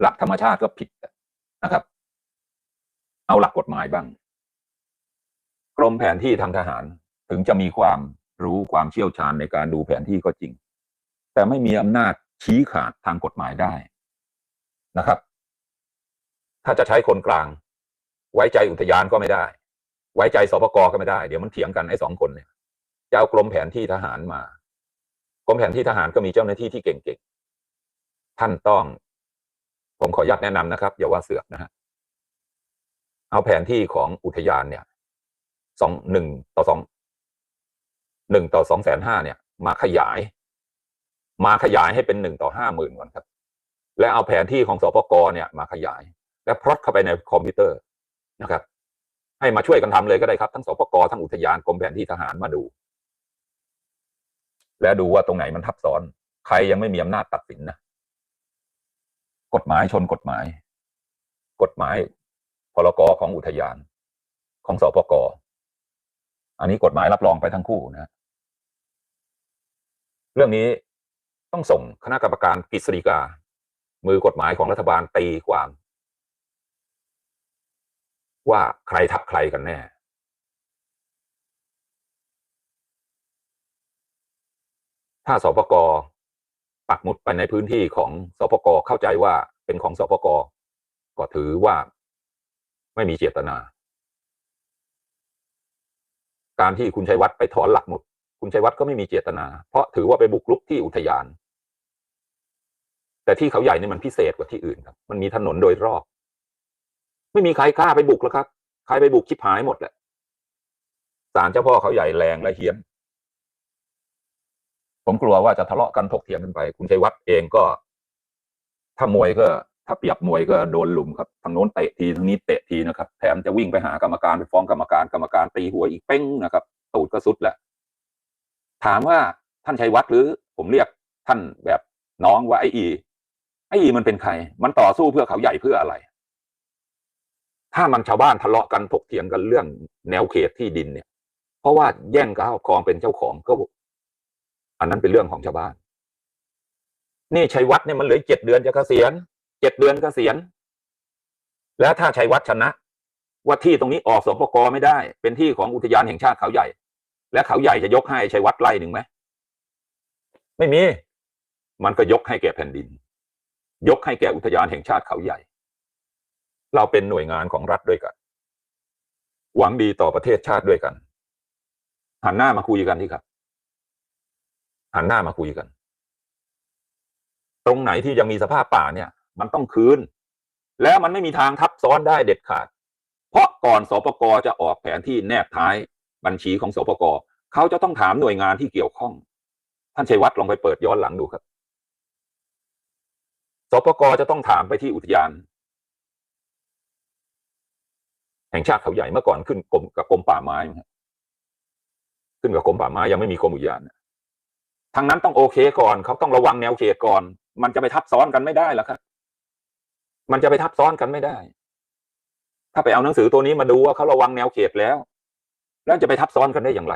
หลักธรรมชาติก็ผิดนะครับ เอาหลักกฎหมายบ้าง กรมแผนที่ทางทหารถึงจะมีความรู้ความเชี่ยวชาญในการดูแผนที่ก็จริง แต่ไม่มีอำนาจชี้ขาดทางกฎหมายได้นะครับ ถ้าจะใช้คนกลาง ไว้ใจอุทยานก็ไม่ได้ ไว้ใจสปกก็ไม่ได้ เดี๋ยวมันเถียงกันไอ้สองคนเนี่ยจะเอากรมแผนที่ทหารมากรมแผนที่ทหารก็มีเจ้าหน้าที่ที่เก่งๆท่านต้อง ผมขออนุญาตแนะนำนะครับ อย่าว่าเสือกนะฮะเอาแผนที่ของอุทยานเนี่ยสองหนึ่งต่อสองหนึ่งต่อสองแสนห้าเนี่ย มาขยาย มาขยายให้เป็นหนึ่งต่อห้าหมื่นก่อนครับ และเอาแผนที่ของสปกเนี่ย มาขยาย และพลอตเข้าไปในคอมพิวเตอร์นะครับ ให้มาช่วยกันทำเลยก็ได้ครับ ทั้งสปกทั้งอุทยานกรมแผนที่ทหารมาดู และดูว่าตรงไหนมันทับซ้อน ใครยังไม่มีอำนาจตัดสินนะ กฎหมายชนกฎหมาย กฎหมายพรกของอุทยาน ของสปกอันนี้กฎหมายรับรองไปทั้งคู่นะ เรื่องนี้ต้องส่งคณะกรรมการกฤษฎีกา มือกฎหมายของรัฐบาลตีความ ว่าใครทับใครกันแน่ ถ้าสปก ปักหมุดไปในพื้นที่ของสปกเข้าใจว่าเป็นของสปกก็ถือว่าไม่มีเจตนา การที่คุณชัยวัฒน์ไปถอนหลักหมุด คุณชัยวัฒน์ก็ไม่มีเจตนา เพราะถือว่าไปบุกรุกที่อุทยาน แต่ที่เขาใหญ่นี่มันพิเศษกว่าที่อื่นครับ มันมีถนนโดยรอบ ไม่มีใครกล้าไปบุกแล้วครับ ใครไปบุกชิบหายหมดแหละศาลเจ้าพ่อเขาใหญ่แรงและเฮี้ยน ผมกลัวว่าจะทะเลาะกันถกเถียงกันไป คุณชัยวัฒน์เองก็ ถ้ามวยก็ ถ้าเปรียบมวยก็โดนลุมครับทางโน้นเตะทีทางนี้เตะทีนะครับ แถมจะวิ่งไปหากรรมการไปฟ้องกรรมการกรรมการตีหัวอีกเป้งนะครับ ตูดก็สุดแหละ ถามว่าท่านชัยวัฒน์หรือ ผมเรียกท่านแบบน้องว่าไออีไออีมันเป็นใคร มันต่อสู้เพื่อเขาใหญ่เพื่ออะไร ถ้ามันชาวบ้านทะเลาะกันถกเถียงกันเรื่องแนวเขตที่ดินเนี่ย เพราะว่าแย่งข้าวครองเป็นเจ้าของก็ อันนั้นเป็นเรื่องของชาวบ้าน นี่ชัยวัฒน์เนี่ยมันเหลือเจ็ดเดือนจะเกษียณเจ็ดเดือนเกษียณแล้วถ้าชัยวัฒน์ชนะ ว่าที่ตรงนี้ออกสปกไม่ได้ เป็นที่ของอุทยานแห่งชาติเขาใหญ่ และเขาใหญ่จะยกให้ชัยวัฒน์ไล่หนึ่งไหมไม่มี มันก็ยกให้แก่แผ่นดิน ยกให้แก่อุทยานแห่งชาติเขาใหญ่ เราเป็นหน่วยงานของรัฐด้วยกัน หวังดีต่อประเทศชาติด้วยกัน หันหน้ามาคุยกันที่ครับ หันหน้ามาคุยกัน ตรงไหนที่ยังมีสภาพป่าเนี่ย มันต้องคืน แล้วมันไม่มีทางทับซ้อนได้เด็ดขาด เพราะก่อนสปกจะออกแผนที่แนบท้ายบัญชีของสปกเขาจะต้องถามหน่วยงานที่เกี่ยวข้อง ท่านชัยวัฒน์ลองไปเปิดย้อนหลังดูครับสปกจะต้องถามไปที่อุทยาน แห่งชาติเขาใหญ่เมื่อก่อนขึ้นกรมกับกรมป่าไม้ขึ้นกับกรมป่าไม้ยังไม่มีกรมอุทยาน ทางนั้นต้องโอเคก่อนเขาต้องระวังแนวเขตก่อน มันจะไปทับซ้อนกันไม่ได้แล้วครับ มันจะไปทับซ้อนกันไม่ได้ ถ้าไปเอาหนังสือตัวนี้มาดูว่าเขาระวังแนวเขตแล้ว แล้วจะไปทับซ้อนกันได้อย่างไร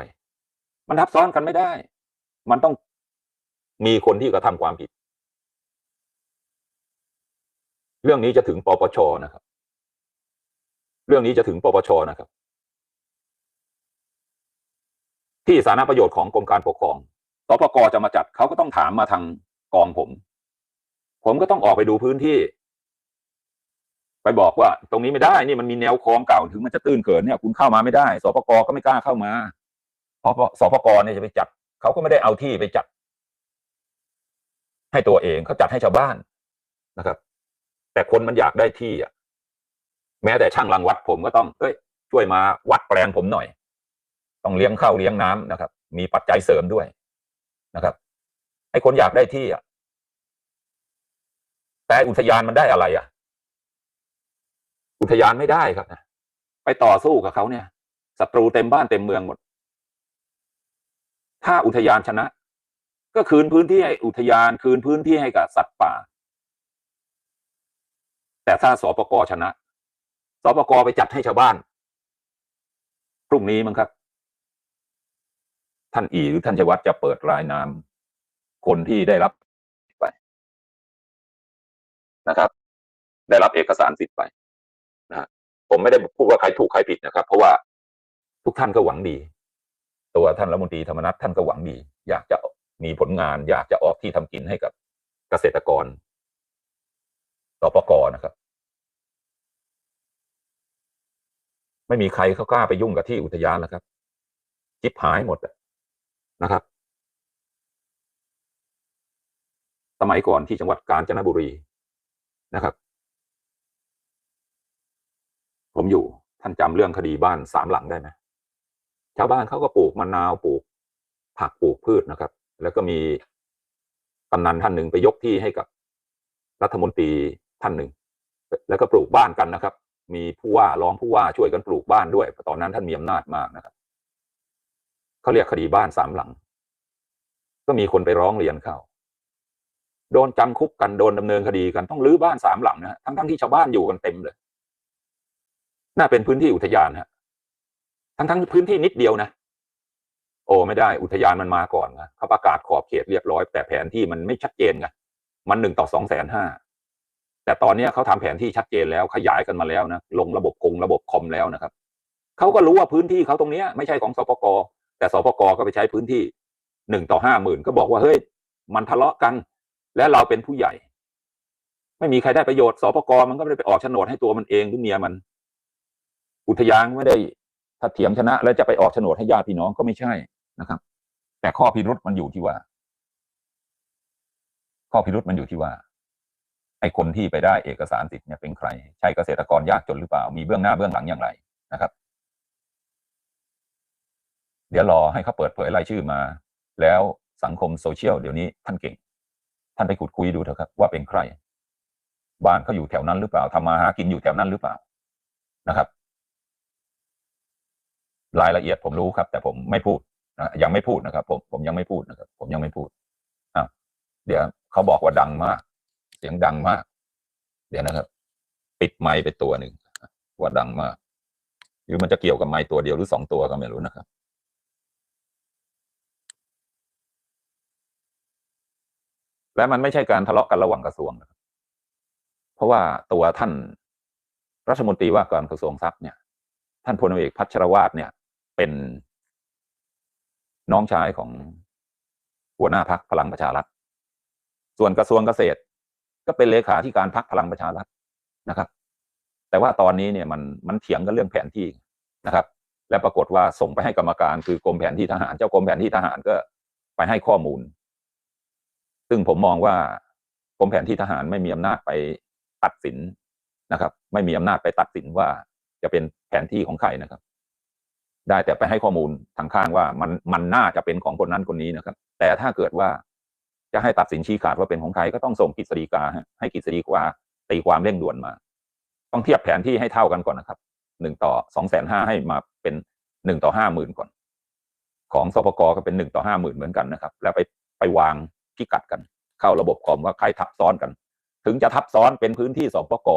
มันทับซ้อนกันไม่ได้ มันต้องมีคนที่กระทำความผิด เรื่องนี้จะถึงปปชนะครับ เรื่องนี้จะถึงปปชนะครับ ที่สาธารณประโยชน์ของกรมการปกครอง สปกจะมาจัดเขาก็ต้องถามมาทางกองผม ผมก็ต้องออกไปดูพื้นที่ ไปบอกว่า ตรงนี้ไม่ได้นี่มันมีแนวคลองเก่าถึงมันจะตื้นเกินเนี่ย คุณเข้ามาไม่ได้สปกก็ไม่กล้าเข้ามาเพราะสปกเนี่ยจะไปจัดเขาก็ไม่ได้เอาที่ไปจัด ให้ตัวเองเขาจัดให้ชาวบ้านนะครับ แต่คนมันอยากได้ที่อะ แม้แต่ช่างรังวัดผมก็ต้องเอ้ยช่วยมาวัดแปลงผมหน่อย ต้องเลี้ยงข้าวเลี้ยงน้ำนะครับ มีปัจจัยเสริมด้วย นะครับให้คนอยากได้ที่อะแต่อุทยานมันได้อะไรอะ อุทยานไม่ได้ครับนะไปต่อสู้กับเขาเนี่ยศัตรูเต็มบ้านเต็มเมืองหมด ถ้าอุทยานชนะ ก็คืนพื้นที่ให้อุทยานคืนพื้นที่ให้กับสัตว์ป่า แต่ถ้าสปกชนะสปกไปจัดให้ชาวบ้านพรุ่งนี้มั้งครับ ท่านอีหรือท่านชวัตจะเปิดรายนาม คนที่ได้รับไปนะครับ ได้รับเอกสารสิทธิ์ไปนะผมไม่ได้พูดว่าใครถูกใครผิดนะครับ เพราะว่าทุกท่านก็หวังดี ตัวท่านรัฐมนตรีธรรมนัฐท่านก็หวังดี อยากจะมีผลงาน อยากจะออกที่ทำกินให้กับเกษตรกรสปกนะครับ ไม่มีใครเขากล้าไปยุ่งกับที่อุทยานแล้วครับจิบหายหมดอะ นะครับ สมัยก่อนที่จังหวัดกาญจนบุรีนะครับ ผมอยู่ท่านจำเรื่องคดีบ้านสามหลังได้ไหมชาวบ้านเขาก็ปลูกมะนาวปลูก ผักปลูกพืชนะครับ แล้วก็มีกำนันท่านหนึ่งไปยกที่ให้กับรัฐมนตรีท่านหนึ่ง แล้วก็ปลูกบ้านกันนะครับ มีผู้ว่ารองผู้ว่าช่วยกันปลูกบ้านด้วยตอนนั้นท่านมีอำนาจมากนะครับ เขาเรียกคดีบ้านสามหลัง ก็มีคนไปร้องเรียนเข้า โดนจำคุกกันโดนดำเนินคดีกันต้องรื้อบ้านสามหลังนะทั้งทั้งที่ชาวบ้านอยู่กันเต็มเลย น่าเป็นพื้นที่อุทยานฮะ ทั้งทั้งพื้นที่นิดเดียวนะโอ้ไม่ได้อุทยานมันมาก่อนนะเขาประกาศขอบเขตเรียบร้อย แต่แผนที่มันไม่ชัดเจนไงมันหนึ่งต่อสองแสนห้าแต่ตอนนี้เขาทำแผนที่ชัดเจนแล้วขยายกันมาแล้วนะลงระบบกงระบบคอมแล้วนะครับเขาก็รู้ว่าพื้นที่เขาตรงนี้ไม่ใช่ของสปก แต่สปกก็ไปใช้พื้นที่หนึ่งต่อห้าหมื่นก็บอกว่าเฮ้ย มันทะเลาะกัน และเราเป็นผู้ใหญ่ ไม่มีใครได้ประโยชน์สปกมันก็ไม่ได้ไปออกโฉนดให้ตัวมันเองหรือเมียมัน อุทยานไม่ได้ถ้าเถียงชนะ แล้วจะไปออกโฉนดให้ญาติพี่น้องก็ไม่ใช่นะครับ แต่ข้อพิรุษมันอยู่ที่ว่า ข้อพิรุษมันอยู่ที่ว่าไอ้คนที่ไปได้เอกสารสิทธิ์เนี่ยเป็นใคร ใช่เกษตรกรยากจนหรือเปล่า มีเบื้องหน้าเบื้องหลังอย่างไรนะครับ เดี๋ยวรอให้เขาเปิดเผยรายชื่อมา แล้วสังคมโซเชียลเดี๋ยวนี้ท่านเก่ง ท่านไปขุดคุยดูเถอะครับว่าเป็นใคร บ้านเขาอยู่แถวนั้นหรือเปล่าทำมาหากินอยู่แถวนั้นหรือเปล่านะครับ รายละเอียดผมรู้ครับ แต่ผมไม่พูดนะยังไม่พูดนะครับ ผมผมยังไม่พูดนะครับ ผมยังไม่พูดอะเดี๋ยวเขาบอกว่าดังมาก เสียงดังมาก เดี๋ยวนะครับ ปิดไมค์ไปตัวหนึ่งว่าดังมาก หรือมันจะเกี่ยวกับไมค์ตัวเดียวหรือสองตัวก็ไม่รู้นะครับ และมันไม่ใช่การทะเลาะกันระหว่างกระทรวงนะครับเพราะว่าตัวท่านรัฐมนตรีว่าการกระทรวงทรัพย์เนี่ย ท่านพลเอกพัชรวาทเนี่ย เป็นน้องชายของหัวหน้าพักพลังประชารัฐ ส่วนกระทรวงเกษตร ก็เป็นเลขาธิการพักพลังประชารัฐนะครับ แต่ว่าตอนนี้เนี่ยมันมันเถียงกันเรื่องแผนที่นะครับ และปรากฏว่าส่งไปให้กรรมการคือกรมแผนที่ทหาร เจ้ากรมแผนที่ทหารก็ไปให้ข้อมูล ซึ่งผมมองว่ากรมแผนที่ทหารไม่มีอำนาจไปตัดสินนะครับ ไม่มีอำนาจไปตัดสินว่าจะเป็นแผนที่ของใครนะครับ ได้แต่ไปให้ข้อมูลทางข้างว่ามันมันน่าจะเป็นของคนนั้นคนนี้นะครับ แต่ถ้าเกิดว่าจะให้ตัดสินชี้ขาดว่าเป็นของใครก็ต้องส่งกฤษฎีกาให้กฤษฎีกาตีความเร่งด่วนมา ต้องเทียบแผนที่ให้เท่ากันก่อนนะครับหนึ่งต่อสองแสนห้าให้มาเป็นหนึ่งต่อห้าหมื่นก่อน ของสปกก็เป็นหนึ่งต่อห้าหมื่นเหมือนกันนะครับ แล้วไปไปวาง พิกัดกัน เข้าระบบคอมว่าใครทับซ้อนกัน ถึงจะทับซ้อนเป็นพื้นที่สปก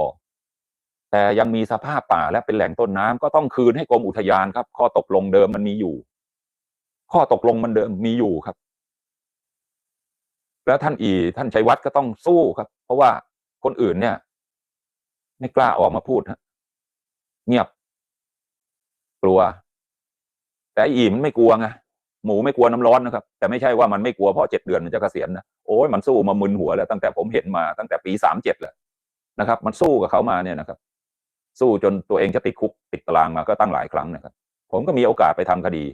แต่ยังมีสภาพป่าและเป็นแหล่งต้นน้ำก็ต้องคืนให้กรมอุทยานครับ ข้อตกลงเดิมมันมีอยู่ ข้อตกลงมันเดิมมีอยู่ครับ แล้วท่านอีท่านชัยวัฒน์ก็ต้องสู้ครับ เพราะว่าคนอื่นเนี่ย ไม่กล้าออกมาพูดฮะเงียบ กลัว แต่อีมันไม่กลัวไง หมูไม่กลัวน้ำร้อนนะครับ แต่ไม่ใช่ว่ามันไม่กลัวเพราะเจ็ดเดือนมันจะเกษียณนะโอ้ยมันสู้มามึนหัวแล้วตั้งแต่ผมเห็นมาตั้งแต่ปีสามเจ็ดแล้วนะครับ มันสู้กับเขามาเนี่ยนะครับ สู้จนตัวเองจะติดคุกติดตารางมาก็ตั้งหลายครั้งนะครับ ผมก็มีโอกาสไปทำคดี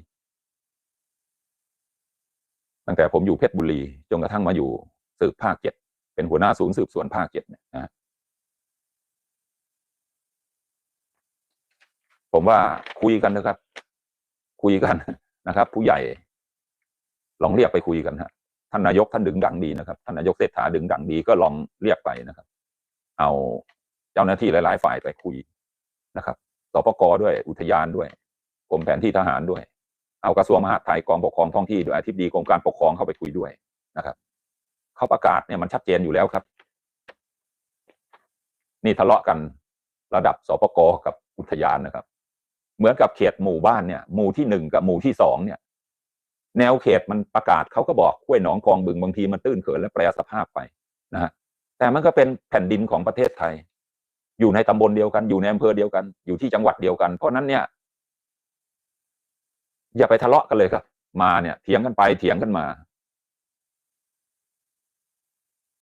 ตั้งแต่ผมอยู่เพชรบุรีจนกระทั่งมาอยู่สืบภาคเจ็ดเป็นหัวหน้าศูนย์สืบสวนภาคเจ็ดนะผมว่าคุยกันนะครับ คุยกัน นะครับ ผู้ใหญ่ ลองเรียกไปคุยกันฮะท่านนายกท่านดึงดังดีนะครับท่านนายกเศรษฐาดึงดังดีก็ลองเรียกไปนะครับ เอาเจ้าหน้าที่หลาย ๆ ฝ่ายไปคุยนะครับสปกด้วยอุทยานด้วยกรมแผนที่ทหารด้วย เอากระทรวงมหาดไทยกองปกครองท้องที่ด้วยอธิบดีกรมการปกครองเข้าไปคุยด้วยนะครับเขาประกาศเนี่ยมันชัดเจนอยู่แล้วครับ นี่ทะเลาะกันระดับสปกกับอุทยานนะครับ เหมือนกับเขตหมู่บ้านเนี่ยหมู่ที่หนึ่งกับหมู่ที่สองเนี่ย แนวเขตมันประกาศเขาก็บอกห้วยหนองกองบึงบางทีมันตื้นเขินและแปรสภาพไปนะฮะแต่มันก็เป็นแผ่นดินของประเทศไทย อยู่ในตำบลเดียวกัน อยู่ในอำเภอเดียวกัน อยู่ที่จังหวัดเดียวกัน เพราะนั้นเนี่ย อย่าไปทะเลาะกันเลยครับ มาเนี่ยเถียงกันไปเถียงกันมา